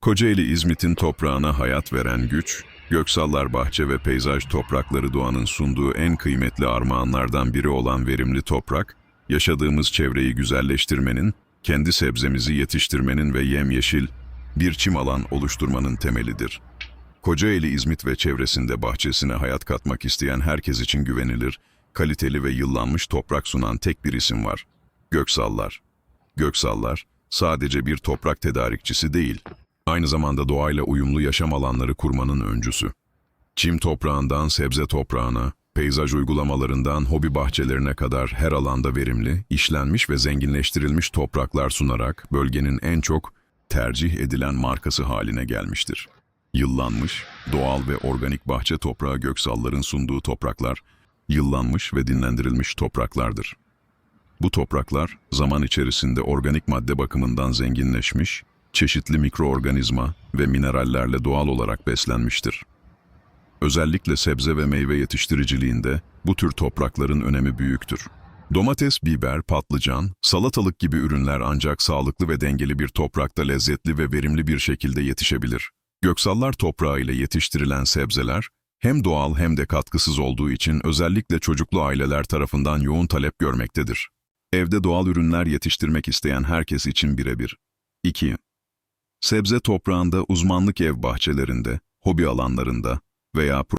Kocaeli İzmit'in toprağına hayat veren güç, Göksallar Bahçe ve Peyzaj Toprakları doğanın sunduğu en kıymetli armağanlardan biri olan verimli toprak, yaşadığımız çevreyi güzelleştirmenin, kendi sebzemizi yetiştirmenin ve yemyeşil bir çim alan oluşturmanın temelidir. Kocaeli İzmit ve çevresinde bahçesine hayat katmak isteyen herkes için güvenilir, kaliteli ve yıllanmış toprak sunan tek bir isim var. Göksallar. Göksallar, sadece bir toprak tedarikçisi değil, aynı zamanda doğayla uyumlu yaşam alanları kurmanın öncüsü. Çim toprağından sebze toprağına, peyzaj uygulamalarından hobi bahçelerine kadar her alanda verimli, işlenmiş ve zenginleştirilmiş topraklar sunarak bölgenin en çok tercih edilen markası haline gelmiştir. Yıllanmış, doğal ve organik bahçe toprağı Göksalların sunduğu topraklar, yıllanmış ve dinlendirilmiş topraklardır. Bu topraklar zaman içerisinde organik madde bakımından zenginleşmiş, çeşitli mikroorganizma ve minerallerle doğal olarak beslenmiştir. Özellikle sebze ve meyve yetiştiriciliğinde bu tür toprakların önemi büyüktür. Domates, biber, patlıcan, salatalık gibi ürünler ancak sağlıklı ve dengeli bir toprakta lezzetli ve verimli bir şekilde yetişebilir. Göksallar toprağı ile yetiştirilen sebzeler, hem doğal hem de katkısız olduğu için özellikle çocuklu aileler tarafından yoğun talep görmektedir. Evde doğal ürünler yetiştirmek isteyen herkes için birebir. 2. Sebze toprağında uzmanlık ev bahçelerinde, hobi alanlarında veya